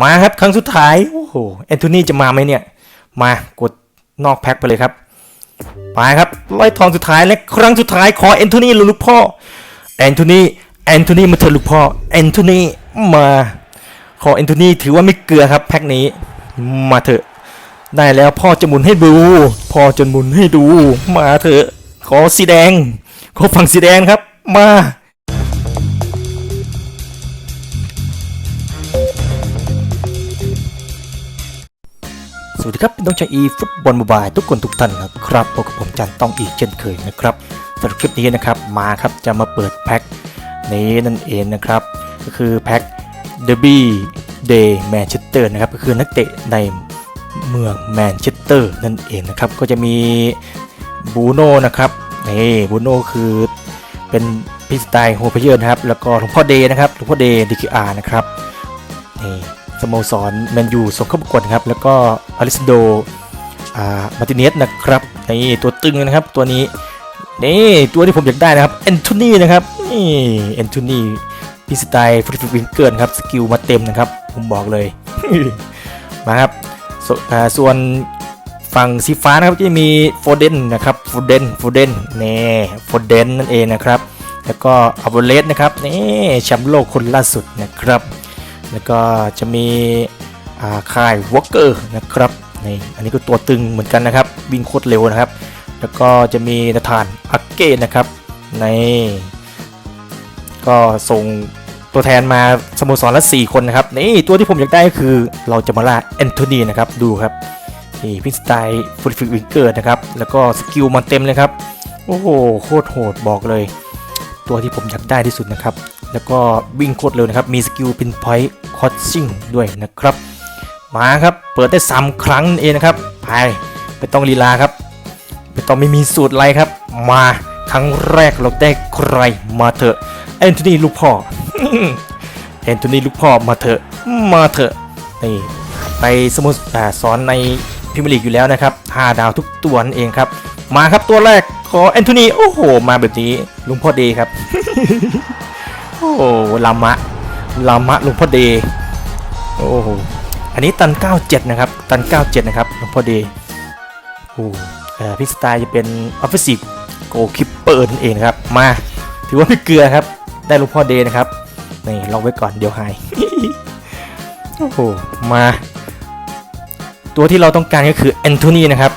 มาครับครั้งสุดท้าย โอ้โหแอนโทนีจะมาไหมเนี่ย มากดนอกแพ็คไปเลยครับไปครับร้อยทองสุดท้ายและครั้งสุดท้ายขอแอนโทนีลูกพ่อแอนโทนีแอนโทนีมาเถอะลูกพ่อแอนโทนีมาขอแอนโทนีถือว่าไม่เกลือครับแพ็คนี้มาเถอะ ได้แล้วพ่อจะหมุนให้ดู พ่อจะหมุนให้ดู มาเถอะ ขอสีแดง ขอฝั่งสีแดงครับ มา สวัสดีครับเป็นต้องใจอีฟุตบอลมูบายทุกคนทุกท่านนะครับพบกับผมจันต้องอีกเช่นเคยนะครับสำหรับคลิปนี้นะครับมาครับจะมาเปิดแพ็คนี้นั่นเองนะครับ ก็คือแพ็คเดอร์บี้เดย์แมนเชสเตอร์นะครับก็คือนักเตะในเมืองแมนเชสเตอร์นั่นเองนะครับ ก็จะมีบูโน่นะครับนี่บูโน่คือเป็นพิสไตล์โฮเพเยอร์นะครับ แล้วก็หลวงพ่อเดย์นะครับหลวงพ่อเดย์ดิคิอาร์นะครับนี่ สโมสรแมนยูส่งเข้าประกวดนครับ แล้วก็อลิสโดมาติเนสนะครับนี่ตัวตึงนะครับตัวนี้นี่ตัวที่ผมอยากได้นะครับแอนโทนีนะครับนี่แอนโทนีพิสไตล์ฟริฟวิงเกิลครับสกิลมาเต็มนะครับ ผมบอกเลยมาครับสอ่าส่วนฝั่งสีฟ้านะครับก็จะมีโฟเดนนะครับโฟเดนโฟเดนนี่โฟเดนนั่นเองนะครับ แล้วก็อัลเบเลสนะครับนี่แชมป์โลกคนล่าสุดนะครับ แล้วก็จะมีค่ายวอลเกอร์นะครับนี่อันนี้ก็ตัวตึงเหมือนกันนะครับวิ่งโคตรเร็วนะครับ แล้วก็จะมีนาธานอักเก้นะครับในก็ส่งตัวแทนมาสโมสรละ 4 คนนะครับนี่ตัวที่ผมอยากได้ก็คือเราจะมาล่าแอนโทนีนะครับดูครับนี่พิสไตล์ฟูลฟิกวิงเกอร์นะครับแล้วก็สกิลมันเต็มเลยครับ โอ้โหโคตรโหดบอกเลย ตัวที่ผมอยากได้ที่สุดนะครับ แล้วก็วิ่งโคตรเร็วนะครับ มีสกิลพินพอยต์คอ t ซิ่งด้วยนะครับ มาครับ เปิดได้ 3 ครั้งเองนะครับ ไปไม่ต้องลีลาครับไม่ต้องไม่มีสูตรอะไรครับ มาครั้งแรกเราได้ใครมาเถอะแอนโทนีลูกพ่อแอนโทนีลูกพ่อมาเถอะมาเถอะนี่ไปสมุอ่าสอนในพิมพ์ลีกอยู่แล้วนะครับ5ดาวทุกตัวนั่นเองครับ มาครับตัวแรกขอแอนโทนีโอ้โห มาแบบนี้ลุงพ่อเดย์ครับ โอ้ลามะลามะหลวงพ่อเดโอ้โหอันนี้ตัน 97 นะครับ ตัน 97 นะครับหลวงพ่อเดโอ้เออพี่สไตล์จะเป็นออฟฟิศโกคิปเปอร์นั่นเองครับ มาถือว่าไม่เกลือครับ ได้หลวงพ่อเดนะครับนี่ลองไว้ก่อนเดี๋ยวหายโอ้โหมา ตัวที่เราต้องการก็คือแอนโทนีนะครับ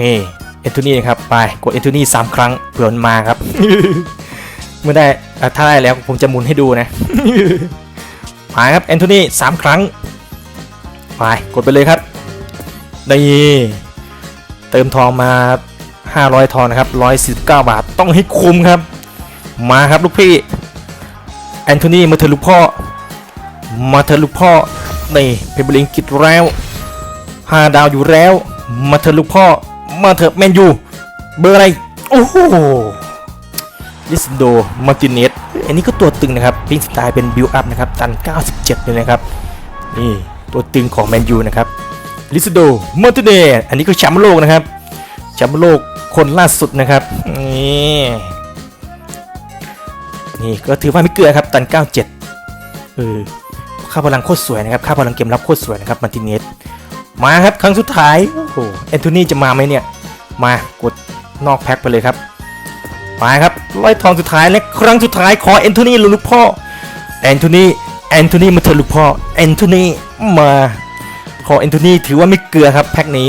นี่แอนโทนีนะครับไปกดแอนโทนีสามครั้งเผื่อมันมาครับเมื่อได้ ถ้าได้แล้วผมจะหมุนให้ดูนะไปครับแอนโทนีสามครั้งไปกดไปเลยครับนี่เติมทองมา 500 ทองนะครับ 149 บาทต้องให้คุ้มครับ มาครับลูกพี่แอนโทนีมาเถอะลูกพ่อ มาเถอะลูกพ่อนี่เพเบอร์ลิงกิดแล้ว5ดาวอยู่แล้ว มาเถอะลูกพ่อ มาเถอะแมนยูเบอร์อะไร โอ้โหลิสโดมาร์ติเนส อันนี้ก็ตัวตึงนะครับพิงสไตล์เป็นบิลอัพนะครับตัน 97 เลยนะครับนี่ตัวตึงของแมนยูนะครับลิสโดมาร์ติเนสอันนี้ก็แชมป์โลกนะครับแชมป์โลกคนล่าสุดนะครับนี่นี่ก็ถือว่าไม่เกลือครับตัน 97เออค่าพลังโคตรสวยนะครับค่าพลังเกมรับโคตรสวยนะครับมาร์ติเนสมาครับครั้งสุดท้ายโอ้โหแอนโทนีจะมาไหมเนี่ยมากดนอกแพ็คไปเลยครับ มาครับร้อยทองสุดท้ายและครั้งสุดท้ายขอแอนโทนีลูกพ่อแอนโทนีแอนโทนีมาเถอะลูกพ่อแอนโทนีมาขอแอนโทนีถือว่าไม่เกลือครับแพ็คนี้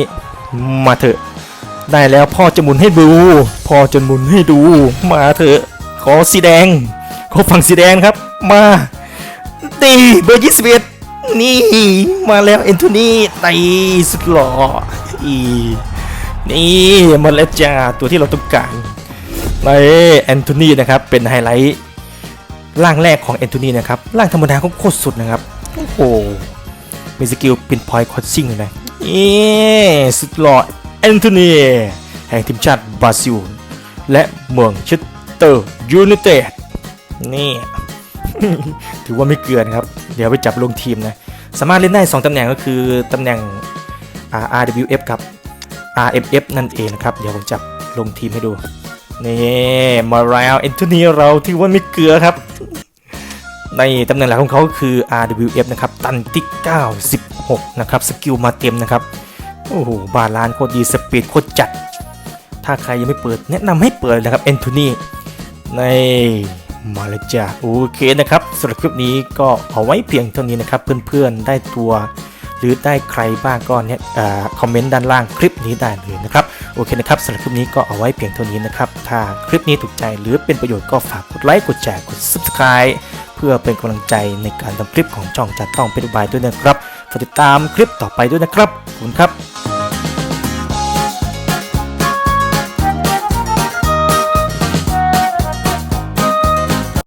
มาเถอะ ได้แล้วพ่อจะหมุนให้ดู พ่อจะหมุนให้ดู มาเถอะ ขอสีแดง ขอฝั่งสีแดงครับ มาตีเบอร์ยี่สิบเอ็ดนี่ มาแล้วแอนโทนีตีสุดหล่ออีนี่มาแล้วจ้าตัวที่เราต้องการ ในแอนโทนีนะครับเป็นไฮไลท์ร่างแรกของแอนโทนีนะครับร่างธรรมดาก็โคตรสุดนะครับโอ้โหมีสกิลป็นพอยต์คอร์ซิ่งเลยนะเอ๊สุดหล่อแอนโทนีแห่งทีมชาติบราซิล และเมืองเชสเตอร์ยูไนเต็ดนี่ถือว่าไม่เกลือนครับ เดี๋ยวไปจับลงทีมนะ สามารถเล่นได้ 2ตำแหน่งก็คือตำแหน่ง RWF กับ RFF นั่นเองนะครับ เดี๋ยวผมจับลงทีมให้ดู นี่มาแล้วเอนโทนีเราที่ว่าไม่เกลือครับ ในตำแหน่งหลักของเขาคือ RWF นะครับ ตันที่ 96 นะครับ สกิลมาเต็มนะครับ โอ้โห บาลานโคตรดีสปีดโคตรจัด ถ้าใครยังไม่เปิดแนะนำให้เปิดนะครับเอนโทนีในมาเลยจ้าโอเคนะครับสำหรับคลิปนี้ก็เอาไว้เพียงเท่านี้นะครับ เพื่อนๆได้ตัว หรือได้ใครบ้างก็เนี่ยคอมเมนต์ด้านล่างคลิปนี้ได้เลยนะครับ โอเคนะครับสำหรับคลิปนี้ก็เอาไว้เพียงเท่านี้นะครับ ถ้าคลิปนี้ถูกใจหรือเป็นประโยชน์ก็ฝากกดไลค์กดแชร์กด subscribe เพื่อเป็นกำลังใจในการทำคลิปของช่องจัดต้องเป็นอุบายด้วยนะครับฝากติดตามคลิปต่อไปด้วยนะครับขอบคุณครับ